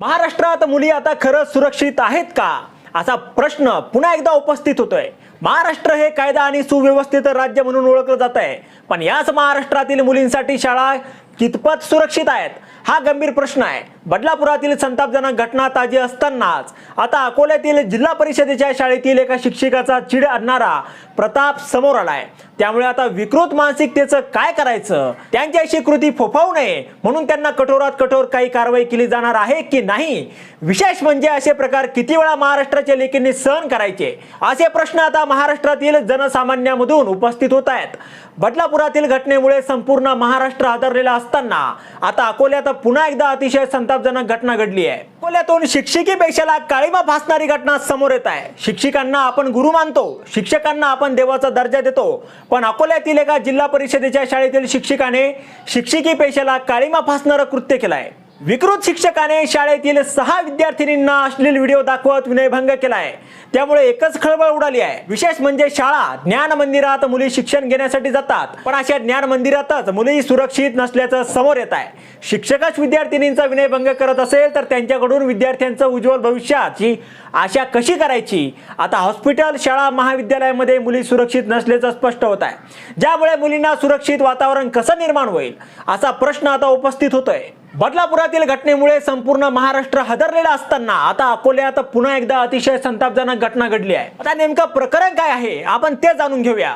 महाराष्ट्रात मुली आता खरंच सुरक्षित आहेत का? असा प्रश्न पुन्हा एकदा उपस्थित होतोय. महाराष्ट्र हे कायदा आणि सुव्यवस्थित राज्य म्हणून ओळखलं जात आहे पण याच महाराष्ट्रातील मुलींसाठी शाळा कितपत सुरक्षित आहेत? हा गंभीर प्रश्न आहे. बदलापुरातील संतापजनक घटना ताजी असतानाच आता अकोल्यातील जिल्हा परिषदेच्या शाळेतील एका शिक्षिकाचा चिड आणणारा प्रताप समोर आलाय. त्यामुळे आता विकृत मानसिकतेचं काय करायचं? त्यांची अशी कृती फोफावू नये म्हणून त्यांना कठोरात कठोर काही कारवाई केली जाणार आहे की नाही? विशेष म्हणजे असे प्रकार किती वेळा महाराष्ट्राच्या लेखींनी सहन करायचे? असे प्रश्न आता महाराष्ट्रातील जनसामान्यामधून उपस्थित होत आहेत. बदलापुरातील घटनेमुळे संपूर्ण महाराष्ट्र हादरलेला असताना आता अकोल्यात पुन्हा एकदा अतिशय संतापजनक घटना घडली आहे. अकोल्यातून शिक्षिकेपेक्षाला काळीमा फासणारी घटना समोर येत आहे. शिक्षिकांना आपण गुरु मानतो शिक्षकांना आपण देवाचा दर्जा देतो पण अकोल्यातील एका जिल्हा परिषदेच्या शाळेतील शिक्षिकाने शिक्षिकेपेक्षाला काळीमा फासणारं कृत्य केलं आहे. विकृत शिक्षकाने शाळेतील सहा विद्यार्थिनींना अश्लील व्हिडिओ दाखवत विनयभंग केलाय. त्यामुळे एकच खळबळ उडाली आहे. विशेष म्हणजे शाळा ज्ञान मंदिरात मुली शिक्षण घेण्यासाठी जातात. पण अशा ज्ञान मंदिरातच मुली सुरक्षित नसल्याचं समोर येत आहे. शिक्षकच विद्यार्थिनींचा विनयभंग करत असेल तर त्यांच्याकडून विद्यार्थ्यांचं उज्ज्वल भविष्याची आशा कशी करायची? आता हॉस्पिटल शाळा महाविद्यालयामध्ये मुली सुरक्षित नसल्याचं स्पष्ट होत आहे. ज्यामुळे मुलींना सुरक्षित वातावरण कसं निर्माण होईल? असा प्रश्न आता उपस्थित होतोय. बदलापुरातील घटनेमुळे संपूर्ण महाराष्ट्र हदरलेला असताना आता अकोल्यात पुन्हा एकदा अतिशय संतापजनक घटना घडली आहे. आता नेमकं प्रकरण काय आहे? आपण ते जाणून घेऊया.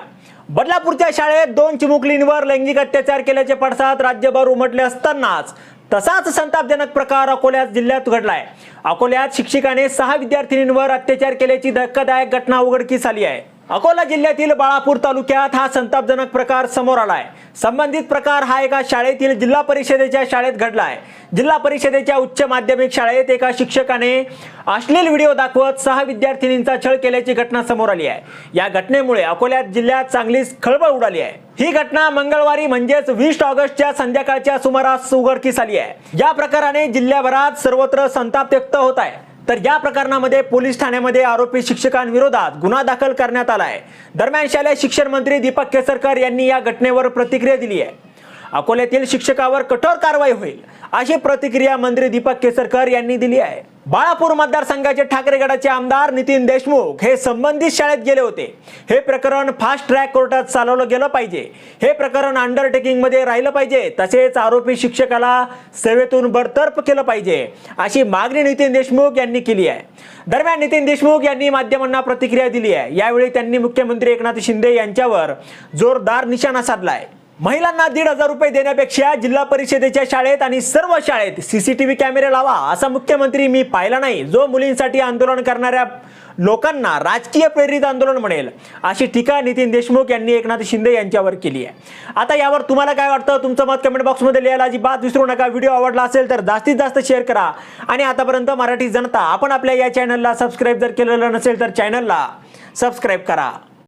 बदलापूरच्या शाळेत दोन चिमुकलींवर लैंगिक अत्याचार केल्याचे पडसाद राज्यभर उमटले असतानाच तसाच संतापजनक प्रकार अकोल्यात जिल्ह्यात घडलाय. अकोल्यात शिक्षिकाने सहा विद्यार्थिनींवर अत्याचार केल्याची धक्कादायक घटना उघडकीस आली आहे. अकोला जिल्ह्यातील बाळापूर तालुक्यात हा संतापजनक प्रकार समोर आलाय. संबंधित प्रकार हा एका शाळेतील जिल्हा परिषदेच्या शाळेत घडलाय. जिल्हा परिषदेच्या उच्च माध्यमिक शाळेत एका शिक्षकाने अश्लील व्हिडिओ दाखवत सहा विद्यार्थिनींचा छळ केल्याची घटना समोर आली आहे. या घटनेमुळे अकोल्यात जिल्ह्यात चांगलीच खळबळ उडाली आहे. ही घटना मंगळवारी म्हणजेच वीस ऑगस्टच्या संध्याकाळच्या सुमारास उघडकीस आली आहे. या प्रकाराने जिल्ह्याभरात सर्वत्र संताप व्यक्त होत आहे. तर या प्रकरणामध्ये पोलीस ठाण्यामध्ये आरोपी शिक्षकांविरोधात गुन्हा दाखल करण्यात आला आहे दरम्यान शालेय शिक्षण मंत्री दीपक केसरकर यांनी या घटनेवर प्रतिक्रिया दिली आहे. अकोल्यातील शिक्षकावर कठोर कारवाई होईल अशी प्रतिक्रिया मंत्री दीपक केसरकर यांनी दिली आहे. बाळापूर मतदारसंघाचे ठाकरे गटाचे आमदार नितीन देशमुख हे संबंधित शाळेत गेले होते. हे प्रकरण फास्ट ट्रॅक कोर्टात चालवलं गेलं पाहिजे. हे प्रकरण अंडरटेकिंगमध्ये राहिलं पाहिजे. तसेच आरोपी शिक्षकाला सेवेतून बडतर्फ केलं पाहिजे. अशी मागणी नितीन देशमुख यांनी केली आहे. दरम्यान नितीन देशमुख यांनी माध्यमांना प्रतिक्रिया दिली आहे. यावेळी त्यांनी मुख्यमंत्री एकनाथ शिंदे यांच्यावर जोरदार निशाणा साधला आहे महिलांना दीड हजार रुपये देण्यापेक्षा जिल्हा परिषदेच्या शाळेत आणि सर्व शाळेत सीसीटीव्ही कॅमेरे लावा असा मुख्यमंत्री मी पाहिला नाही. जो मुलींसाठी आंदोलन करणाऱ्या लोकांना राजकीय प्रेरित आंदोलन म्हणेल अशी टीका नितीन देशमुख यांनी एकनाथ शिंदे यांच्यावर केली आहे. आता यावर तुम्हाला काय वाटतं? तुमचं मत कमेंट बॉक्समध्ये लिहायला अजिबात विसरू नका. व्हिडिओ आवडला असेल तर जास्तीत जास्त शेअर करा. आणि आतापर्यंत मराठी जनता आपण आपल्या या चॅनलला सबस्क्राईब जर केलेलं नसेल तर चॅनलला सबस्क्राईब करा.